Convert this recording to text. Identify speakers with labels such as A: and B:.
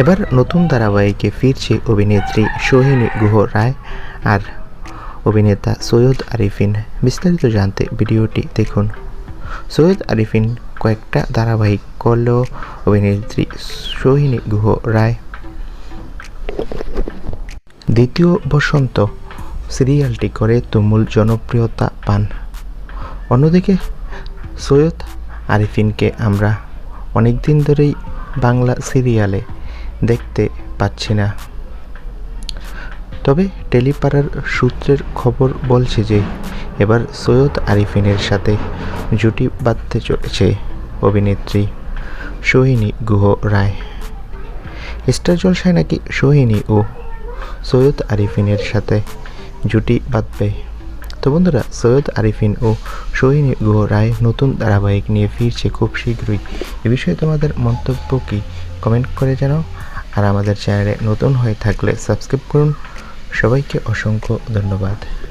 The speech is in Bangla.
A: এবার নতুন ধারাবাহিকে ফিরছে অভিনেত্রী সোহিনী গুহ রায় আর অভিনেতা সৈয়দ আরিফিন। বিস্তারিত জানতে ভিডিওটি দেখুন। সৈয়দ আরিফিন কয়েকটা ধারাবাহিক করলেও অভিনেত্রী সোহিনী গুহ রায়। দ্বিতীয় বসন্ত সিরিয়ালটি করে তুমুল জনপ্রিয়তা পান। অন্যদিকে সৈয়দ আরিফিনকে আমরা অনেক দিন ধরেই বাংলা সিরিয়ালে দেখতে পাচ্ছি না। তবে টেলিপাড়ার সূত্রের খবর বলছে যে, এবার সৈয়দ আরিফিনের সাথে জুটি বাঁধতে চলেছে অভিনেত্রী সোহিনী গুহ রায়। স্টার জলসায় নাকি সোহিনী ও সৈয়দ আরিফিনের সাথে জুটি বাঁধবে। তো বন্ধুরা, সৈয়দ আরিফিন ও সোহিনী গুহ রায় নতুন ধারাবাহিক নিয়ে ফিরছে খুব শীঘ্রই। এ বিষয়ে তোমাদের মন্তব্য কি? কমেন্ট করে জানাও। আর আমাদের চ্যানেলে নতুন হয়ে থাকলে সাবস্ক্রাইব করুন। সবাইকে অসংখ্য ধন্যবাদ।